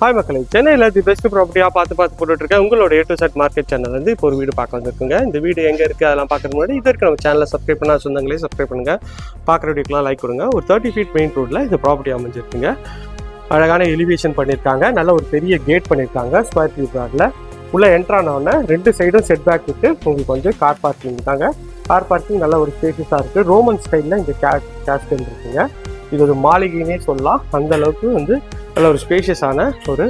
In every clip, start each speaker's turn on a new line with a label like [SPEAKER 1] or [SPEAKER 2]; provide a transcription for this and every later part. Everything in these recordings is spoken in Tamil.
[SPEAKER 1] ஹாய் மக்களை சென்னையில் தி பெஸ்ட் ப்ராப்பர்ட்டியாக பார்த்து பார்த்து போட்டுட்டு இருக்கேன் உங்களோட A to Z market channel வந்து இப்போ ஒரு வீடு பார்க்க வந்துருக்குங்க. இந்த வீடு எங்கே இருக்குது அதெல்லாம் பார்க்கறதுக்கு முன்னாடி இது நம்ம சேனலை சப்ஸ்கிரைப் பண்ணால் சொந்தங்களே சப்ஸ்கிரைப் பண்ணுங்கள் பார்க்குற வீடியோக்கெலாம் லைக் கொடுங்க. ஒரு தேர்ட்டி ஃபீட் மெயின் ரோட்டில் இந்த ப்ராப்பர்ட்டி அமைஞ்சிருக்குங்க. அழகான எலிவேஷன் பண்ணியிருக்காங்க நல்ல ஒரு பெரிய கேட் பண்ணியிருக்காங்க ஸ்கொயர் ஃபீட் ரோட்டில் உள்ளே என்ட்ரானோடனே ரெண்டு சைடும் செட் பேக் விட்டு உங்களுக்கு வந்து கார் பார்க்கிங் தாங்க கார் பார்க்கிங் நல்ல ஒரு ஸ்பேஷஸாக இருக்குது ரோமன் ஸ்டைலில் இந்த கேஷ் கேஷ் இருக்குங்க. இது ஒரு மாளிகைனே சொல்லலாம். அந்த அளவுக்கு வந்து நல்ல ஒரு ஸ்பேஷியஸான ஒரு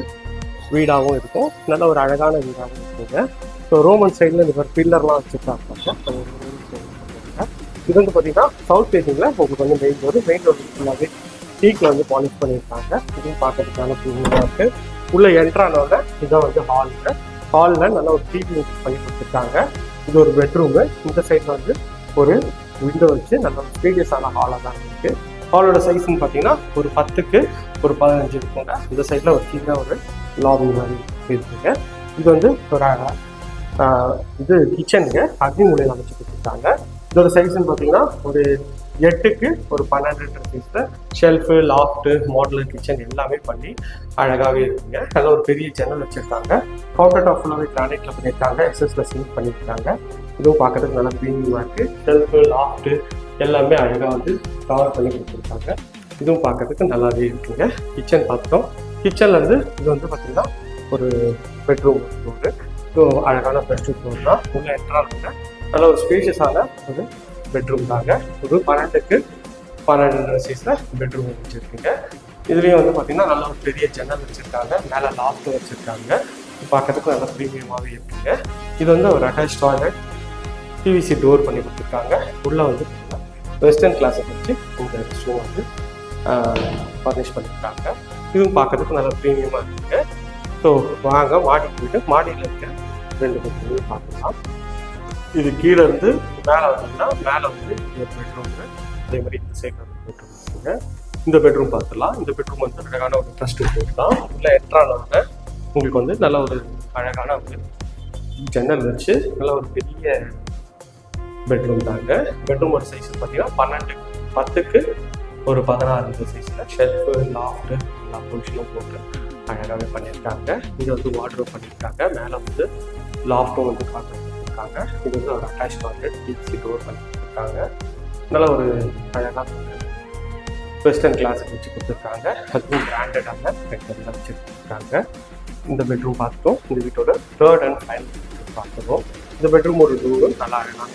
[SPEAKER 1] வீடாகவும் இருக்கும். நல்ல ஒரு அழகான வீடாகவும் இருக்குங்க. ஸோ ரோமன் சைடில் இந்த மாதிரி பில்லர்லாம் வச்சுருக்காங்க. இது வந்து பார்த்தீங்கன்னா சவுத் ஃபேசிங்கில் உங்களுக்கு வந்து மெயின் ரோடு மெயின் ரோடு ஃபுல்லாகவே டீக்கில் வந்து பாலிஷ் பண்ணியிருக்காங்க. இதுவும் பார்க்கறதுக்கான ப்ரீமியமாக இருக்குது உள்ள என்ட்ரானோட இதான் வந்து ஹாலுங்க ஹாலில் நல்ல ஒரு டிவி பண்ணி கொடுத்துருக்காங்க. இது ஒரு பெட்ரூமு இந்த சைடில் வந்து ஒரு விண்டோ வச்சு நல்ல ஒரு ஸ்பேடியஸான ஹாலாக தான் இருக்குது ஹாலோட சைஸ்ன்னு பார்த்தீங்கன்னா ஒரு பத்துக்கு ஒரு பதினஞ்சு இருக்குங்க. இந்த சைடில் ஒரு கீழே ஒரு லாபி மாதிரி இருக்குங்க இது வந்து ஒரு இது கிச்சனுங்க அக்னி மூலையில் அமைச்சு கொடுத்துருக்காங்க. இதோட சைஸ்ன்னு பார்த்தீங்கன்னா ஒரு எட்டுக்கு ஒரு பன்னெண்டு சைஸில் ஷெல்ஃபு லாஃப்ட்டு மாடலர் கிச்சன் எல்லாமே பண்ணி அழகாகவே இருக்குங்க. நல்ல ஒரு பெரிய ஜன்னல் வச்சுருக்காங்க. கவுண்டர் டாப் ஃபுல்லாகவே கிரானைட்டில் பண்ணியிருக்காங்க. எக்ஸஸில் சிங்க் பண்ணியிருக்காங்க. இதுவும் பார்க்கறதுக்கு நல்லா ப்ரீமியமாக இருக்குது ஷெல்ஃபு லாஃப்ட்டு எல்லாமே அழகாக வந்து கவர் பண்ணி கொடுத்துருக்காங்க. இதுவும் பார்க்கறதுக்கு நல்லாவே இருக்குங்க. கிச்சன் பார்த்தோம். கிச்சனில் வந்து இது வந்து பார்த்திங்கன்னா ஒரு பெட்ரூம் ஒரு ஸோ அழகான பெட்ரூம் டோர் தான். உள்ள என்ட்ராங்க நல்ல ஒரு ஸ்பேஷியஸான ஒரு பெட்ரூம் தாங்க. ஒரு பன்னெண்டுக்கு பன்னெண்டு சைஸில் பெட்ரூம் வச்சுருக்குங்க. இதுலேயும் வந்து பார்த்திங்கன்னா நல்ல ஒரு பெரிய ஜன்னல் வச்சுருக்காங்க. மேலே லாஃப்ட் வச்சுருக்காங்க. பார்க்கறதுக்கு நல்ல ப்ரீமியமாகவே இருக்குங்க. இது வந்து ஒரு அட்டாச் டாய்லெட் பிவிசி டோர் பண்ணி கொடுத்துருக்காங்க. உள்ளே வந்து வெஸ்டர்ன் கிளாஸை வச்சு இந்த ஷோ வந்து பர்னிஷ் பண்ணியிருக்காங்க இதுவும் பார்க்கறதுக்கு நல்லா ப்ரீமியமாக இருக்குங்க ஸோ வாங்க மாடிக்கு போயிட்டு மாடியில் இருக்க ரெண்டு பெட்ரூம் பார்க்கலாம். இது கீழே இருந்து மேலே வந்தீங்கன்னா மேலே வந்து இந்த பெட்ரூம் அதே மாதிரி இந்த சைடில் ஒரு பெட்ரூம் இருக்குங்க இந்த பெட்ரூம் பார்த்துடலாம். இந்த பெட்ரூம் வந்து அழகான ஒரு ட்ரஸ்ட் போட்டுலாம் தான். உள்ள என்ட்ரானோட உங்களுக்கு வந்து நல்ல ஒரு அழகான ஒரு ஜன்னல் வச்சு நல்ல ஒரு பெரிய பெட்ரூம் தாங்க. பெட்ரூமோட சைஸ் பார்த்தீங்கன்னா பன்னெண்டு பத்துக்கு ஒரு பதினாறு சைஸில் ஷெல்ஃபு லாஃப்ட்டு எல்லா பொசிஷனும் போட்டு அழகாகவே பண்ணியிருக்காங்க. இது வந்து வாட்ரூப் பண்ணியிருக்காங்க. மேலே வந்து லாஃப்ட்டும் வந்து காட்டு இது வந்து ஒரு அட்டாச் டாய்லெட் டிசி டோர் பண்ணி கொடுத்துருக்காங்க நல்ல ஒரு அழகாக வெஸ்டர்ன் கிளாஸுக்கு வச்சு கொடுத்துருக்காங்க. அதுவும் பிராண்டடாக பெட்ரூமில் வச்சு கொடுத்துருக்காங்க இந்த பெட்ரூம் பார்த்துட்டோம். இந்த வீட்டோட தேர்ட் அண்ட் ஃபைனல் பார்த்துருவோம். இந்த பெட்ரூம் ஒரு டோரும் நல்லா அழகான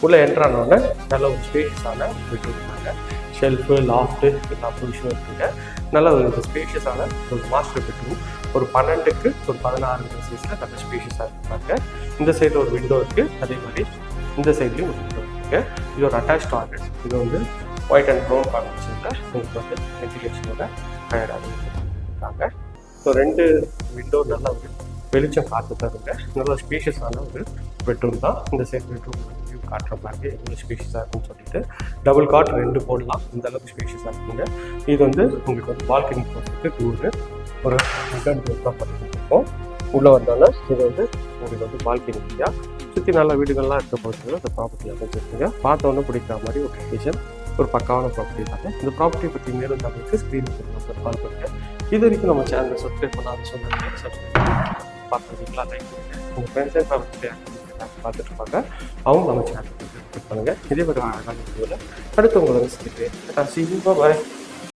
[SPEAKER 1] உள்ளே என்ட்ரானோடனே நல்ல ஒரு ஸ்பேஷியஸான பெட்ரூம் இருக்காங்க ஷெல்ஃபு லாஃப்ட்டு எல்லா பொசிஷனும் இருக்குங்க நல்ல ஒரு ஸ்பேஷியஸான ஒரு மாஸ்டர் பெட்ரூம் ஒரு பன்னெண்டுக்கு ஒரு பதினாறு சைஸில் நல்ல ஸ்பேஷியஸாக இருக்காங்க இந்த சைடில் ஒரு விண்டோ இருக்குது அதே மாதிரி இந்த சைட்லேயும் ஒரு விண்டோ இருக்குது இது ஒரு அட்டாச் டாய்லெட் இது வந்து ஒயிட் அண்ட் ப்ரௌன் காம்பினேஷனில் உங்களுக்கு வந்து வென்டிலேஷனோட அழகாக இருக்காங்க ஸோ ரெண்டு விண்டோ நல்லா ஒரு வெளிச்சம் பார்த்து தருங்க நல்ல ஸ்பேஷியஸான ஒரு பெட்ரூம் தான். இந்த சைட் பெட்ரூம் வியூ காட்டுற மாதிரி எவ்வளோ ஸ்பேஷியஸாக இருக்குன்னு சொல்லிட்டு டபுள் காட் ரெண்டு போடலாம். இந்த அளவுக்கு ஸ்பேஷியஸாக இருக்குங்க. இது வந்து உங்களுக்கு வந்து பால்கனி போகிறதுக்கு டூரு ஒரு ரிட்டர்ன் டூர் தான் பண்ணிட்டுருக்கோம். உள்ளே வந்தாலும் இது வந்து உங்களுக்கு வந்து பால்கனி ஏரியா சுற்றி நல்ல வீடுகள்லாம் இருக்க போகிறதுனால அந்த ப்ராப்பர்ட்டி அமைச்சிருக்குங்க பார்த்தோன்னே பிடிக்கிற மாதிரி ஒரு லொக்கேஷன் ஒரு பக்காவான ப்ராப்பர்ட்டி தாங்க இந்த ப்ராப்பர்ட்டி பற்றி மேலும் தகவலுக்கு ஸ்க்ரீன் நம்பர் கால் பண்ணுங்கள் இது வரைக்கும் நம்ம சேனலை சப்ஸ்கிரைப் பண்ணாமல் சொன்னாங்க சப்ஸ்கிரைப் பார்த்துருக்கீங்களா? லைக் பண்ணுங்க உங்கள் ஃப்ரெண்ட்ஸ் அண்ட் ஃபேமிலி பார்த்துட்டு இருப்பாங்க அவங்க நம்ம சேனல் பண்ணுங்கள் இதே மாதிரி அழகான வீடியோவில் அடுத்து உங்களை சந்திக்கிறேன். பாய்